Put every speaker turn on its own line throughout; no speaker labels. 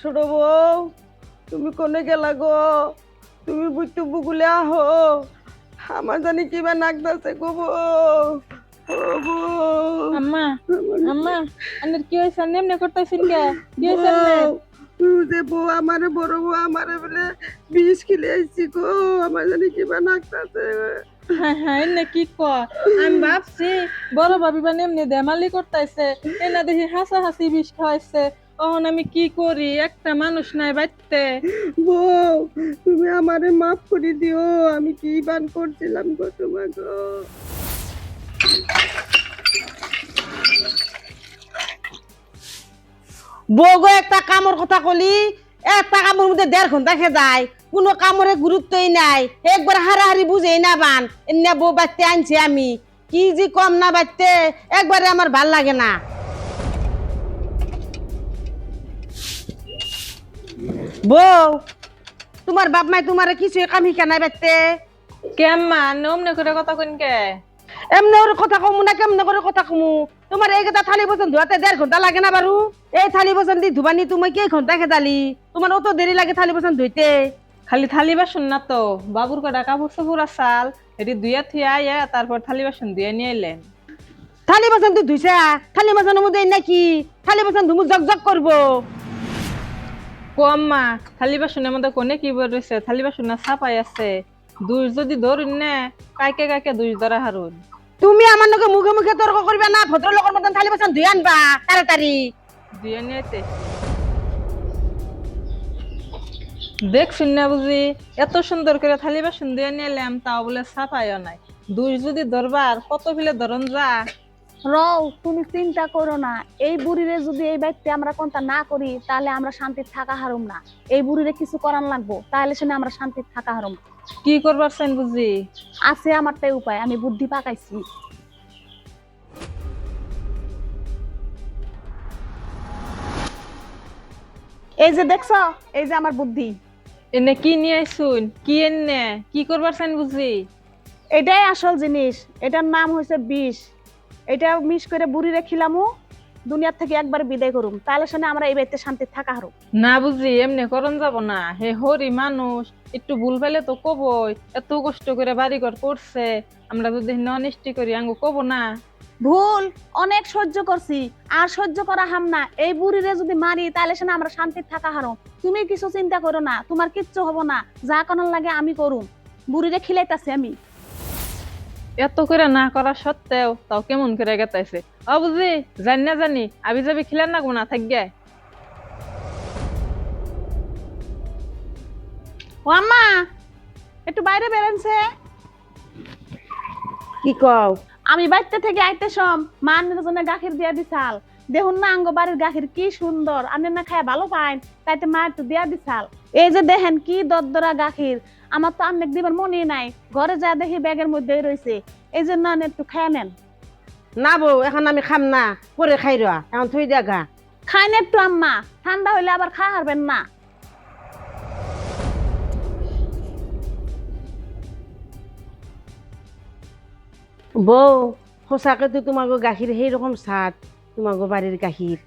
ছোট বউ তুমি কোনে গেলা গো? তুমি বুঝতে বুকুলে আহো। আমার জানি কিবা নাকদাছে গো বউ।
আম্মা আম্মা আনের কি হয়েছে? নেমনে করতেছেন কে? কি হয়েছে
যে বউ আমারে বড় বউ আমারে বলে বিষ খেলে আইছি গো। আমার জানি কিবা নাকদাছে
হ্যাঁ হ্যাঁ এনে কি ক আমি ভাবছি বড় ভাবি বা নেমনে দেমালি করতেছে। এনা দেখি হাসা হাসি বিষ খাওয়াইছে। তখন আমি কি করি? একটা মানুষ নাই বাইতে
বউ তুমি আমারে মাফ করে দিও। আমি কি বান করছিলাম গো তোমার গো বগো একটা কামর কথা কলি? একটা কামর মধ্যে দেড় ঘণ্টা খে যায়। কোনো কামরে গুরুত্বই নাই। একবার হারাহারি বুঝেই না বান। এনে বউ বাচ্চা আনছি আমি। কি যে কম না বাচ্চে একবারে আমার ভালো লাগে না। বউ। তোমার বাপ মাই তোমার কিছু কাম শিকা নাই বাচ্চে
কেম্মা নমনে করে কথা কইন কে?
এমনি ওর কথা কমু না কেমনে করে কথা কমু? তোমার এই কথা থালি বসন ধোয়াতে দেড় ঘণ্টা লাগে না বারু? এই থালি বসন দি ধুবানি তুমি কে ঘণ্টা খেদালি তোমার অত দেরি লাগে থালি বসন ধুইতে?
খালি থালি বাসন না তো বাবুর কটা কাপড় চোপড় আসাল এটি দুইয়া থুয়া আইয়া তারপর থালি বাসন দিয়ে নিয়ে এলেন
থালি বসন তুই ধুইছা থালি বসনের মধ্যে নাকি? থালি বসন ধুমু জগ জগ করব।
কম্মা থালি বাসনের মধ্যে কোনে কি রয়েছে থালি বাসন ছাপাই আছে। দুই যদি ধরুন না কাইকে কাইকে দুই ধরা হারুন
তুমি আমার লগে মুখে মুখে তর্ক করবে না ভদ্রলোকের মতন থালি বসন ধুই আনবা তাড়াতাড়ি
দিয়ে নিয়েতে দেখছুন না বুঝি এত সুন্দর করে থালি বাসন দিয়ে নিলাম তাও বলে ছাপাইও নাই। দুই যদি ধরবার কত ফিলে ধরন যা।
রও তুমি চিন্তা করো না। এই বুড়িরে যদি এই বাড়িতে আমরা কোনটা না করি তাহলে আমরা শান্তির থাকা হারুম না। এই বুড়িরে কিছু করান লাগবো তাহলে শুনে আমরা শান্তির থাকা হারুম।
কি করবার চান বুঝি?
আছে আমার তাই উপায় আমি বুদ্ধি পাকাইছি। এই যে দেখছ এই যে আমার বুদ্ধি।
এনে কি নিয়ে আইসুন? কি এনে? কি করবার চান বুঝি?
এটাই আসল জিনিস এটার নাম হয়েছে বিষ। এটা মিস করে বুড়িরে খিলামু দুনিয়ার থেকে একবার বিদায় করুম। তাহলে শুনে আমরা এই বাড়িতে শান্তির থাকা হারুম।
না বুঝি এমনি করন যাব না। হে হরি মানুষ একটু ভুল পেলে তো কবই। এত কষ্ট করে বাড়িঘর করছে আমরা যদি ননিষ্টি করি আঙ্গু কব না।
ভুল অনেক সহ্য করছি আর সহ্য করা হাম না। এই বুড়িরে যদি মারি তাহলে সে আমরা শান্তির থাকা হারো তুমি কিছু চিন্তা করো না তোমার কিচ্ছু হব না। যা করার লাগে আমি করুম। বুড়িরে খিলাইতাছি আমি।
এত করে না করা সত্ত্বেও তাও কেমন করে গেতাইছে? অ বুঝি? জানি না জানি। আবি যাবি খিলার না না থাকবে
ও আম্মা একটু বাইরে বেরোনছে।
কি কও?
আমি বাড়িতে থেকে আইতে সম মা আন্নের জন্য গাখির দিয়া দিছাল। দেখুন না আঙ্গ বাড়ির গাখির কি সুন্দর আন্নের না খায় ভালো পাইন তাইতে মা একটু দিয়া দিছাল। এই যে দেখেন কি দরদরা গাখির। আমার তো অনেক দিবার মনে নাই। ঘরে যা দেখি ব্যাগের মধ্যেই রয়েছে। এই জন্য একটু খেয়ে নেন।
না বউ এখন আমি খাম না। পরে খাই রা এখন থই দিয়া গা।
খাইন একটু আম্মা ঠান্ডা হইলে আবার খা হারবেন না।
বউ সঁচাকে তো তোমাকে গাখীৰ সেইরকম স্বাদ তোমাকে বাড়ির গাখীৰ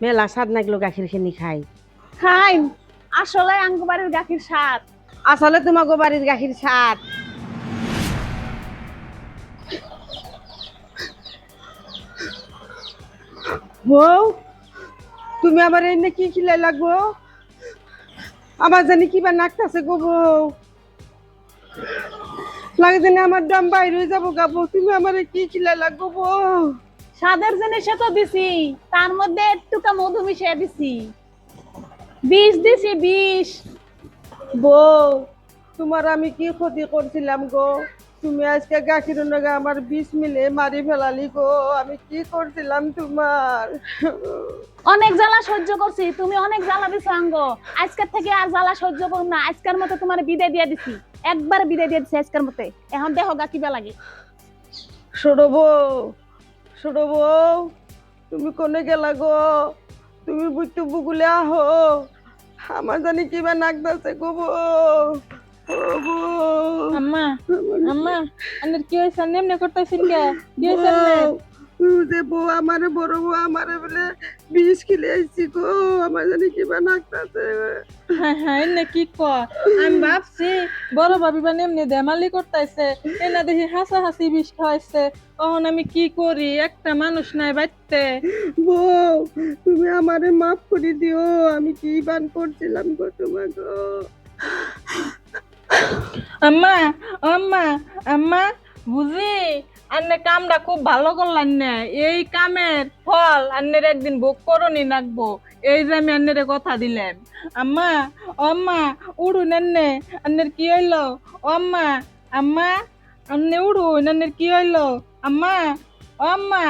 মেলা স্বাদ নাগলো গাখীৰ খিনি খাই।
খাইন আসলে আঙ্গ বাড়ির গাখির স্বাদ।
আসলে তোমাকে বাড়ির স্বাদ বউ, তুমি আমার এনে কি খিলাই লাগবো? আমার জানি কিবা নাকতাছে গো বউ। লাগে জানি আমার দাম বাইর যাব গা বউ, তুমি আমার কি খিলাই লাগবো বউ?
স্বাদের জিনিসে তো দিছি, তার মধ্যে একটুকা মধু মিশিয়ে দিছি। বিষ দিছি, বিষ।
বউ তোমার আমি কি ক্ষতি করছিলাম গো? তুমি আজকে গাখির নগা আমার বিষ মিলে মারি ফেলালি গো আমি কি করছিলাম তোমার?
অনেক জ্বালা সহ্য করছি তুমি অনেক জ্বালা দিছো আঙ্গ। আজকের থেকে আর জ্বালা সহ্য করুম না আজকের মতো তোমার বিদায় দিয়ে দিছি। একবার বিদায় দিয়ে দিছি আজকের মতে। এখন দেখো গা কিবা লাগে।
ছোট বউ ছোট বউ তুমি কোনে গেলা গো? তুমি বুঝতে বুকুলে আহো। আমার জানি কিবা নাকদাছে গো বউ। ও বউ।
আম্মা আম্মা আনের কি হয়েছে? নেমনে করতেছেন কে? কি হয়েছে
যে বউ আমারে বড় বউ আমারে বলে বিষ খেলে আইছি গো আমার জানি কিবা নাকতাছে
হ্যাঁ হ্যাঁ এনে কি কয়? আমি ভাবছি বড় ভাবি মানে এমনি দেমালি করতেছে এনা দেখি হাসা হাসি বিষ খাওয়াইছে। তখন আমি কি করি? একটা মানুষ নাই বাইতে
বউ তুমি আমারে মাফ করে দিও আমি কি বান করছিলাম গো তোমার গো
আম্মা আম্মা আম্মা বুঝি? আন্নে কামটা খুব ভালো করলেন না। এই কামের ফল আন্নের একদিন ভোগ করনি নাকবো। এই যে আমি আন্নের কথা দিলাম। আম্মা আম্মা, উড়ুন আন্নে। আন্নের কি হইল? অম্মা আম্মা, আন্নে উড়ুন। আন্নের কি হইল? আম্মা আম্মা।